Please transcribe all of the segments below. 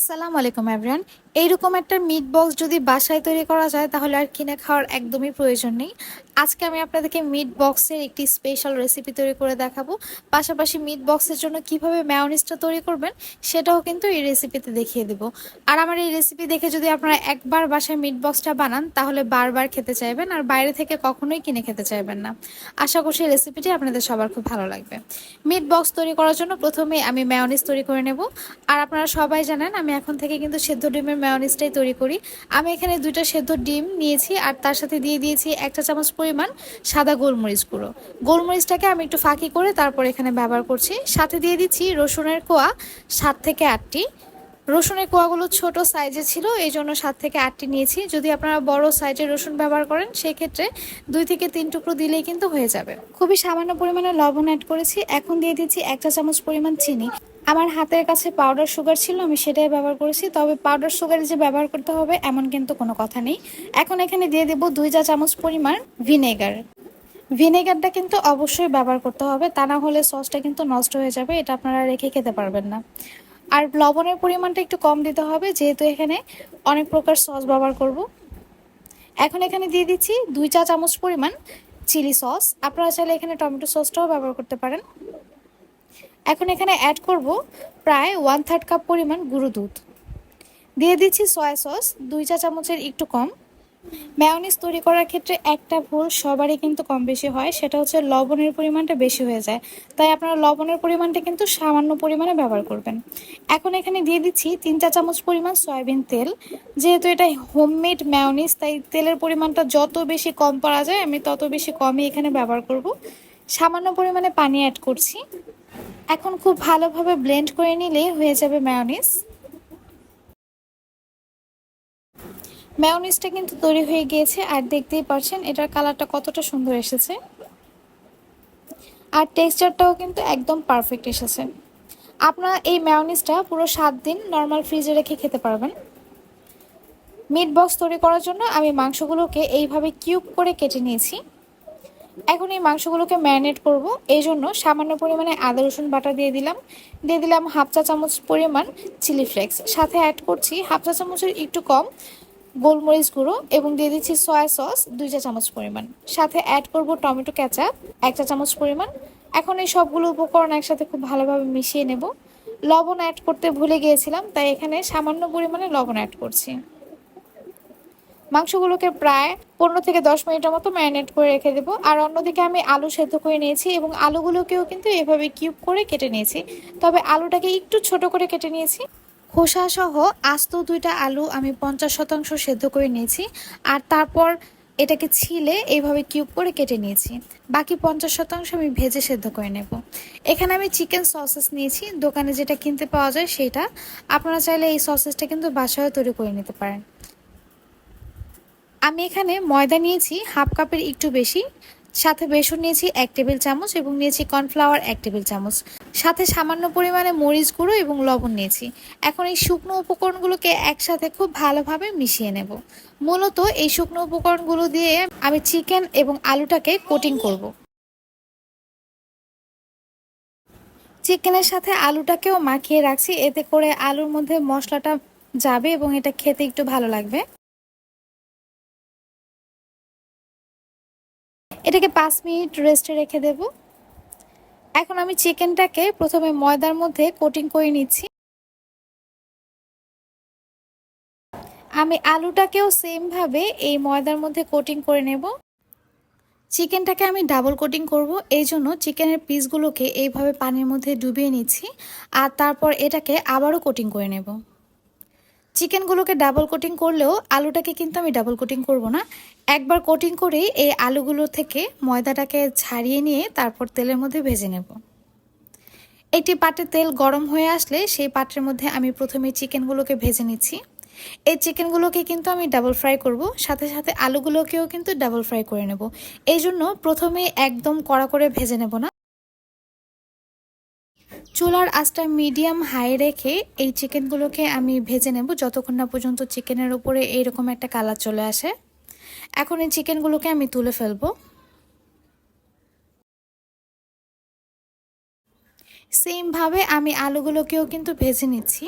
আসসালামু আলাইকুম এভরিওয়ান এইরকম একটা মিট বক্স যদি বাসায় তৈরি করা যায়, তাহলে আর কিনে খাওয়ার একদমই প্রয়োজন নেই। আজকে আমি আপনাদেরকে মিট বক্সের একটি স্পেশাল রেসিপি তৈরি করে দেখাবো। পাশাপাশি মিট বক্সের জন্য কীভাবে ম্যাওনিজটা তৈরি করবেন, সেটাও কিন্তু এই রেসিপিতে দেখিয়ে দেবো। আর আমার এই রেসিপি দেখে যদি আপনারা একবার বাসায় মিট বক্সটা বানান, তাহলে বারবার খেতে চাইবেন আর বাইরে থেকে কখনোই কিনে খেতে চাইবেন না। আশা করছি রেসিপিটি আপনাদের সবার খুব ভালো লাগবে। মিট বক্স তৈরি করার জন্য প্রথমে আমি ম্যাওনিজ তৈরি করে নেব। আর আপনারা সবাই জানেন, আমি এখন থেকে কিন্তু সেদ্ধ ডিমের ম্যাওনিজটাই তৈরি করি। আমি এখানে দুইটা সেদ্ধ ডিম নিয়েছি, আর তার সাথে দিয়ে দিয়েছি একটা চামচ পরিমাণ সাদা গোলমরিচ গুঁড়ো। গোলমরিচটাকে আমি একটু ফাঁকি করে তারপর এখানে ব্যবহার করছি। সাথে দিয়ে দিচ্ছি রসুনের কোয়া সাত থেকে আটটি। রসুনের কোয়াগুলো ছোট সাইজে ছিল, এই জন্য সাত থেকে আটটি নিয়েছি। যদি আপনারা বড় সাইজের রসুন ব্যবহার করেন, সেক্ষেত্রে দুই থেকে তিন টুকরো দিলেই কিন্তু হয়ে যাবে। খুবই সামান্য পরিমাণে লবণ অ্যাড করেছি। এখন দিয়ে দিচ্ছি একটা চামচ পরিমাণ চিনি। আমার হাতের কাছে পাউডার সুগার ছিল, আমি সেটাই ব্যবহার করেছি। তবে পাউডার সুগার যে ব্যবহার করতে হবে, এমন কিন্তু কোনো কথা নেই। এখন এখানে দিয়ে দেবো দুই চা চামচ পরিমাণ ভিনেগার ভিনেগারটা কিন্তু অবশ্যই ব্যবহার করতে হবে, তা না হলে সসটা কিন্তু নষ্ট হয়ে যাবে, এটা আপনারা রেখে খেতে পারবেন না। আর লবণের পরিমাণটা একটু কম দিতে হবে, যেহেতু এখানে অনেক প্রকার সস ব্যবহার করব। এখন এখানে দিয়ে দিচ্ছি দুই চা চামচ পরিমাণ চিলি সস। আপনারা চাইলে এখানে টমেটো সসটাও ব্যবহার করতে পারেন। এখন এখানে অ্যাড করব প্রায় ওয়ান থার্ড কাপ পরিমাণ গুঁড়ো দুধ। দিয়ে দিচ্ছি সয়া সস দুই চা চামচের একটু কম। ম্যায়োনিজ তৈরি করার ক্ষেত্রে একটা ভুল সবারই কিন্তু কম বেশি হয়, সেটা হচ্ছে লবণের পরিমাণটা বেশি হয়ে যায়। তাই আপনারা লবণের পরিমাণটা কিন্তু সামান্য পরিমাণে ব্যবহার করবেন। এখন এখানে দিয়ে দিচ্ছি তিন চা চামচ পরিমাণ সয়াবিন তেল। যেহেতু এটা হোমমেড ম্যায়োনিজ তাই তেলের পরিমাণটা যত বেশি কম করা যায়, আমি তত বেশি কমই এখানে ব্যবহার করব। সামান্য পরিমাণে পানি অ্যাড করছি। এখন খুব ভালোভাবে ব্লেন্ড করে নিলে হয়ে যাবে ম্যায়োনিজ ম্যায়োনিজটা কিন্তু তৈরি হয়ে গিয়েছে, আর দেখতেই পারছেন এটার কালারটা কতটা সুন্দর এসেছে। আর টেক্সচারটাও কিন্তু একদম পারফেক্ট এসেছে। আপনারা এই ম্যায়োনিজটা পুরো সাত দিন নর্মাল ফ্রিজে রেখে খেতে পারবেন। মিট বক্স তৈরি করার জন্য আমি মাংসগুলোকে এইভাবে কিউব করে কেটে নিয়েছি। এখন এই মাংসগুলোকে ম্যারিনেট করব। এই জন্য সামান্য পরিমাণে আদা, রসুন বাটা দিয়ে দিলাম। দিয়ে দিলাম হাফ চা চামচ পরিমাণ চিলি ফ্লেক্স সাথে অ্যাড করছি হাফ চা চামচের একটু কম গোলমরিচ গুঁড়ো এবং দিয়ে দিচ্ছি সয়া সস দুই চা চামচ পরিমাণ। সাথে অ্যাড করব টমেটো ক্যাচাপ এক চা চামচ পরিমাণ। এখন এই সবগুলো উপকরণ একসাথে খুব ভালোভাবে মিশিয়ে নেব। লবণ অ্যাড করতে ভুলে গিয়েছিলাম, তাই এখানে সামান্য পরিমাণে লবণ অ্যাড করছি। মাংসগুলোকে প্রায় পনেরো থেকে দশ মিনিটের মতো ম্যারিনেট করে রেখে দেবো। আর অন্যদিকে আমি আলু সেদ্ধ করে নিয়েছি এবং আলুগুলোকেও কিন্তু এভাবে কিউব করে কেটে নিয়েছি। তবে আলুটাকে একটু ছোট করে কেটে নিয়েছি। খোসা সহ আস্ত দুইটা আলু আমি পঞ্চাশ শতাংশ সেদ্ধ করে নিয়েছি, আর তারপর এটাকে ছিলে এইভাবে কিউব করে কেটে নিয়েছি। বাকি পঞ্চাশ শতাংশ আমি ভেজে সেদ্ধ করে নেব। এখানে আমি চিকেন সসেস নিয়েছি, দোকানে যেটা কিনতে পাওয়া যায় সেটা। আপনারা চাইলে এই সসেসটা কিন্তু বাসায় তৈরি করে নিতে পারেন। আমি এখানে ময়দা নিয়েছি, হাফ কাপের একটু বেশি। সাথে বেসন নিয়েছি এক টেবিল চামচ এবং নিয়েছি কর্নফ্লাওয়ার এক টেবিল চামচ। সাথে সামান্য পরিমাণে মরিচ গুঁড়ো এবং লবণ নিয়েছি। এখন এই শুকনো উপকরণগুলোকে একসাথে খুব ভালোভাবে মিশিয়ে নেব। মূলত এই শুকনো উপকরণগুলো দিয়ে আমি চিকেন এবং আলুটাকে কোটিং করব। চিকেনের সাথে আলুটাকেও মাখিয়ে রাখছি। এতে করে আলুর মধ্যে মশলাটা যাবে এবং এটা খেতে একটু ভালো লাগবে। এটাকে পাঁচ মিনিট রেস্টে রেখে দেব। এখন আমি চিকেনটাকে প্রথমে ময়দার মধ্যে কোটিং করে নিচ্ছি। আমি আলুটাকেও সেমভাবে এই ময়দার মধ্যে কোটিং করে নেব। চিকেনটাকে আমি ডাবল কোটিং করব, এই জন্য চিকেনের পিসগুলোকে এইভাবে পানির মধ্যে ডুবিয়ে নিচ্ছি আর তারপর এটাকে আবারও কোটিং করে নেব। চিকেনগুলোকে ডাবল কোটিং করলেও আলুটাকে কিন্তু আমি ডাবল কোটিং করব না। একবার কোটিং করেই এই আলুগুলো থেকে ময়দাটাকে ছাড়িয়ে নিয়ে তারপর তেলের মধ্যে ভেজে নেব। একটি পাত্রে তেল গরম হয়ে আসলে সেই পাত্রের মধ্যে আমি প্রথমে চিকেনগুলোকে ভেজে নিচ্ছি। এই চিকেনগুলোকে কিন্তু আমি ডাবল ফ্রাই করব, সাথে সাথে আলুগুলোকেও কিন্তু ডাবল ফ্রাই করে নেব। এই জন্য প্রথমে একদম কড়া করে ভেজে নেব না। চুলার আঁচটা মিডিয়াম হাই রেখে এই চিকেনগুলোকে আমি ভেজে নেব। যতক্ষণ না পর্যন্ত চিকেনের উপরে এইরকম একটা কালার চলে আসে। এখন এই চিকেনগুলোকে আমি তুলে ফেলব। সেমভাবে আমি আলুগুলোকেও কিন্তু ভেজে নিচ্ছি।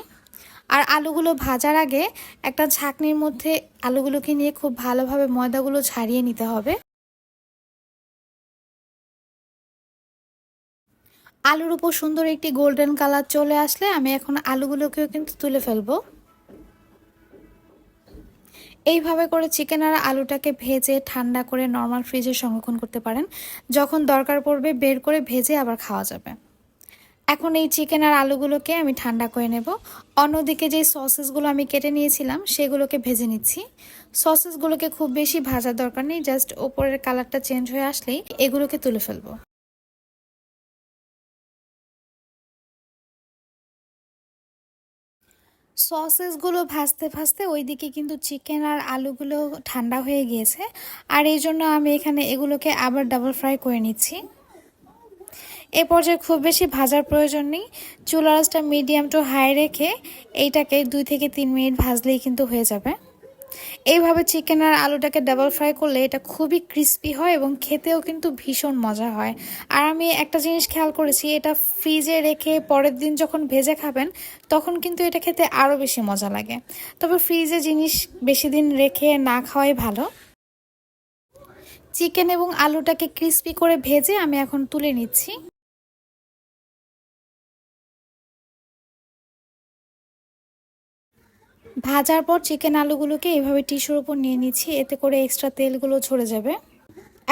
আর আলুগুলো ভাজার আগে একটা ছাকনির মধ্যে আলুগুলোকে নিয়ে খুব ভালোভাবে ময়দাগুলো ছাড়িয়ে নিতে হবে। আলুর উপর সুন্দর একটি গোল্ডেন কালার চলে আসলে আমি এখন আলুগুলোকেও কিন্তু তুলে ফেলব। এইভাবে করে চিকেন আর আলুটাকে ভেজে ঠান্ডা করে নর্মাল ফ্রিজে সংরক্ষণ করতে পারেন। যখন দরকার পড়বে বের করে ভেজে আবার খাওয়া যাবে। এখন এই চিকেন আর আলুগুলোকে আমি ঠান্ডা করে নেব। অন্যদিকে যে সসেসগুলো আমি কেটে নিয়েছিলাম, সেগুলোকে ভেজে নিচ্ছি। সসেসগুলোকে খুব বেশি ভাজার দরকার নেই জাস্ট ওপরের কালারটা চেঞ্জ হয়ে আসলেই এগুলোকে তুলে ফেলব। সসেসগুলো ভাজতে ভাজতে ওইদিকে কিন্তু চিকেন আর আলুগুলো ঠান্ডা হয়ে গিয়েছে। আর এই জন্য আমি এখানে এগুলোকে আবার ডাবল ফ্রাই করে নিচ্ছি। এ পর্যায়ে খুব বেশি ভাজার প্রয়োজন নেই। চুলারাসটা মিডিয়াম টু হাই রেখে এইটাকে দুই থেকে তিন মিনিট ভাজলেই কিন্তু হয়ে যাবে। এইভাবে চিকেন আর আলুটাকে ডাবল ফ্রাই করলে এটা খুবই ক্রিস্পি হয় এবং খেতেও কিন্তু ভীষণ মজা হয়। আর আমি একটা জিনিস খেয়াল করেছি, এটা ফ্রিজে রেখে পরের দিন যখন ভেজে খাবেন, তখন কিন্তু এটা খেতে আরও বেশি মজা লাগে। তবে ফ্রিজে জিনিস বেশি দিন রেখে না খাওয়াই ভালো। চিকেন এবং আলুটাকে ক্রিস্পি করে ভেজে আমি এখন তুলে নিচ্ছি। ভাজার পর চিকেন আলুগুলোকে এভাবে টিস্যুর উপর নিয়ে নিচ্ছি, এতে করে এক্সট্রা তেলগুলো ঝরে যাবে।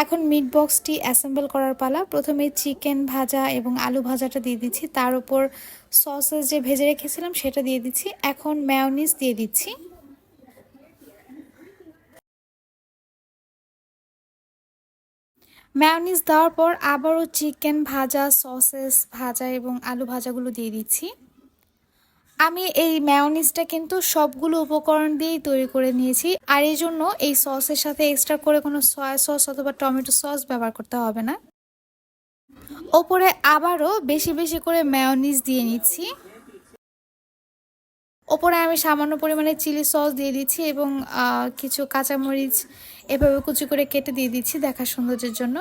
এখন মিট বক্সটি অ্যাসেম্বল করার পালা। প্রথমে চিকেন ভাজা এবং আলু ভাজাটা দিয়ে দিচ্ছি। তার উপর সসেস যে ভেজে রেখেছিলাম সেটা দিয়ে দিচ্ছি। এখন ম্যাওনিস দিয়ে দিচ্ছি। ম্যাওনিস দেওয়ার পর আবারও চিকেন ভাজা সসেস ভাজা এবং আলু ভাজাগুলো দিয়ে দিচ্ছি। আমি এই ম্যায়নিজটা কিন্তু সবগুলো উপকরণ দিয়েই তৈরি করে নিয়েছি। আর এই জন্য এই সসের সাথে এক্সট্রা করে কোনো সয়া সস অথবা টমেটো সস ব্যবহার করতে হবে না। ওপরে আবারও বেশি বেশি করে ম্যায়নিজ দিয়ে নিচ্ছি। ওপরে আমি সামান্য পরিমাণে চিলি সস দিয়ে দিচ্ছি এবং কিছু কাঁচামরিচ এভাবে কুচি করে কেটে দিয়ে দিচ্ছি দেখার সৌন্দর্যের জন্য।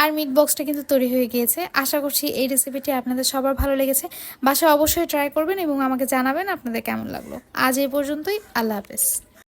আর মিট বক্সটা কিন্তু তৈরি হয়ে গিয়েছে। আশা করছি এই রেসিপিটি আপনাদের সবার ভালো লেগেছে। বাসায় অবশ্যই ট্রাই করবেন এবং আমাকে জানাবেন আপনাদের কেমন লাগল। আজ এই পর্যন্তই। আল্লাহ হাফেজ।